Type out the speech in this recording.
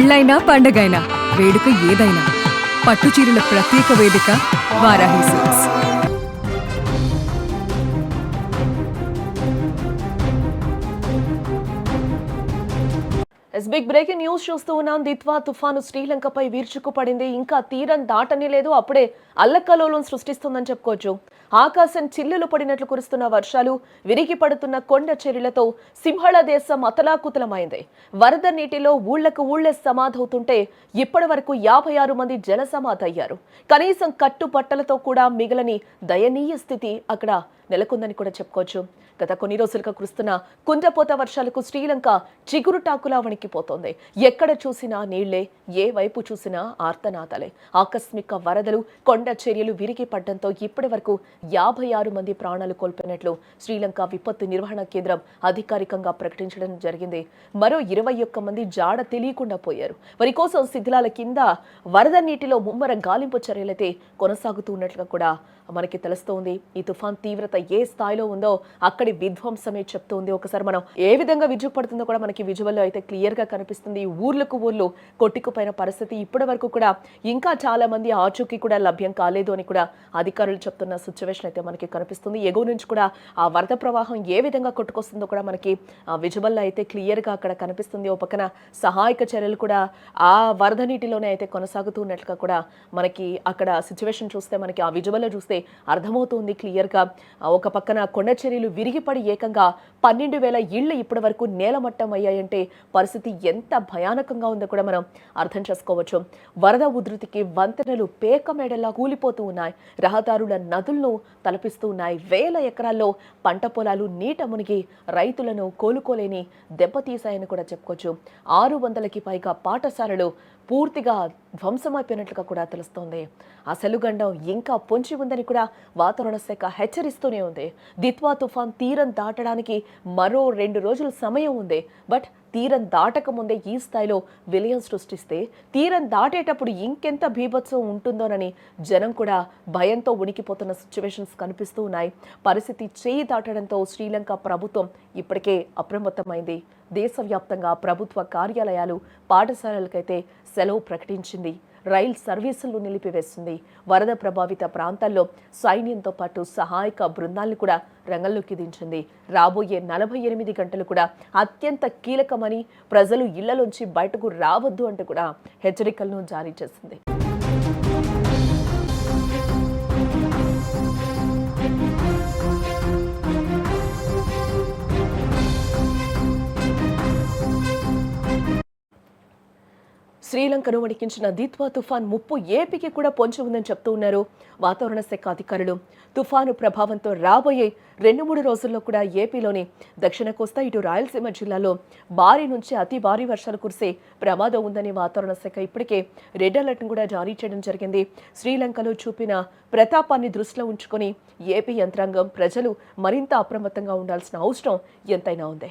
పెళ్ళైనా పండగైనా వేడుక ఏదైనా పట్టు చీరల ప్రత్యేక వేదిక Varahi silks. Big breaking news చూస్తూ ఉన్నాం. దిత్వా తుఫాను శ్రీలంకపై వీర్చుకుపడింది. ఇంకా తీరం దాటని లేదు. అప్పుడే అల్లకలోలం సృష్టిస్తుందని చెప్పుకోవచ్చు. ఆకాశం చిల్లులు పడినట్లు కురుస్తున్న వర్షాలు విరిగి పడుతున్న కొండ చర్యలతో సింహళ దేశం అతలాకుతలమైంది. వరద నీటిలో ఊళ్ళకు ఊళ్ళే సమాధవుతుంటే ఇప్పటి వరకు యాభై ఆరు మంది జల సమాధయ్యారు కనీసం కట్టుబట్టలతో కూడా మిగలని దయనీయ స్థితి అక్కడ నెలకొందని కూడా చెప్పుకోవచ్చు. గత కొన్ని రోజులుగా కురుస్తున్న కుంజపోత వర్షాలకు శ్రీలంక చిగురుటాకులా వణికిపోతోంది. ఎక్కడ చూసినా నీళ్ళే ఏ వైపు చూసినా ఆర్తనాదాలే. ఆకస్మిక వరదలు కొండ చర్యలు విరిగి పడ్డంతో ఇప్పటి వరకు యాభై ఆరు మంది ప్రాణాలు కోల్పోయినట్లు శ్రీలంక విపత్తు నిర్వహణ కేంద్రం అధికారికంగా ప్రకటించడం జరిగింది. మరో ఇరవై ఒక్క మంది జాడ తెలియకుండా పోయారు. వారి కోసం శిథిలాల కింద వరద నీటిలో ముమ్మర గాలింపు చర్యలైతే కొనసాగుతూ ఉన్నట్లుగా కూడా మనకి తెలుస్తోంది. ఈ తుఫాన్ తీవ్రత ఏ స్థాయిలో ఉందో అక్కడి విధ్వంసమే చెప్తోంది. ఒకసారి మనం ఏ విధంగా విజువ పడుతుందో కూడా మనకి విజువల్లో అయితే క్లియర్గా కనిపిస్తుంది. ఊర్లకు ఊర్లు కొట్టుకుపోయిన పరిస్థితి ఇప్పటి వరకు కూడా ఇంకా చాలా మంది ఆచూకీ కూడా లభ్యం కాలేదు అని కూడా అధికారులు చెప్తున్న సిచ్యువేషన్ అయితే మనకి కనిపిస్తుంది. ఎగువ నుంచి కూడా ఆ వరద ప్రవాహం ఏ విధంగా కొట్టుకొస్తుందో కూడా మనకి ఆ విజువల్లో అయితే క్లియర్గా అక్కడ కనిపిస్తుంది. ఓ పక్కన సహాయక చర్యలు కూడా ఆ వరద నీటిలోనే అయితే కొనసాగుతూ ఉన్నట్లుగా కూడా మనకి అక్కడ సిచ్యువేషన్ చూస్తే మనకి ఆ విజువల్లో చూస్తే అర్థమవుతుంది క్లియర్గా ఒక పక్కన కొండ చర్యలు విరిగిపడి ఏకంగా పన్నెండు వేల ఇళ్ళు ఇప్పటి వరకు నేలమట్టం అయ్యాయంటే పరిస్థితి ఎంత భయానకంగా ఉందో కూడా మనం అర్థం చేసుకోవచ్చు. వరద ఉధృతికి వంతెనలు పేక మేడల్లా కూలిపోతూ ఉన్నాయి. రహదారుల నదులను తలపిస్తూ ఉన్నాయి. వేల ఎకరాల్లో పంట పొలాలు నీట మునిగి రైతులను కోలుకోలేని దెబ్బతీశాయని కూడా చెప్పుకోవచ్చు. ఆరు వందలకి పైగా పాఠశాలలు పూర్తిగా ధ్వంసమైపోయినట్లుగా కూడా తెలుస్తోంది. అసలు గండం ఇంకా పొంచి ఉందని కూడా వాతావరణ శాఖ హెచ్చరిస్తూనే ఉంది. దిత్వా తుఫాన్ తీరం దాటడానికి మరో రెండు రోజుల సమయం ఉంది. బట్ తీరం దాటక ముందే ఈ స్థాయిలో విలయం సృష్టిస్తే తీరం దాటేటప్పుడు ఇంకెంత భీభత్సం ఉంటుందోనని జనం కూడా భయంతో ఉనికిపోతున్న సిచ్యువేషన్స్ కనిపిస్తూ ఉన్నాయి. పరిస్థితి చేయి దాటడంతో శ్రీలంక ప్రభుత్వం ఇప్పటికే అప్రమత్తమైంది. దేశవ్యాప్తంగా ప్రభుత్వ కార్యాలయాలు పాఠశాలలకైతే సెలవు ప్రకటించింది. రైల్ సర్వీసులు నిలిపివేస్తుంది వరద ప్రభావిత ప్రాంతాల్లో సైన్యంతో పాటు సహాయక బృందాలను కూడా రంగంలోకి దించింది. రాబోయే నలభై ఎనిమిది గంటలు కూడా అత్యంత కీలకమని ప్రజలు ఇళ్ళలోంచి బయటకు రావద్దు అంటూ కూడా హెచ్చరికలను జారీ చేసింది. శ్రీలంకను వణికించిన దిత్వా తుఫాన్ ముప్పు ఏపీకి కూడా పొంచి ఉందని చెప్తూ ఉన్నారు వాతావరణ శాఖ అధికారులు. తుఫాను ప్రభావంతో రాబోయే రెండు మూడు రోజుల్లో కూడా ఏపీలోని దక్షిణ కోస్తా ఇటు రాయలసీమ జిల్లాలో భారీ నుంచి అతి భారీ వర్షాలు కురిసే ప్రమాదం ఉందని వాతావరణ శాఖ ఇప్పటికే రెడ్ అలర్ట్ను కూడా జారీ చేయడం జరిగింది. శ్రీలంకలో చూపిన ప్రతాపాన్ని దృష్టిలో ఉంచుకొని ఏపీ యంత్రాంగం ప్రజలు మరింత అప్రమత్తంగా ఉండాల్సిన అవసరం ఎంతైనా ఉంది.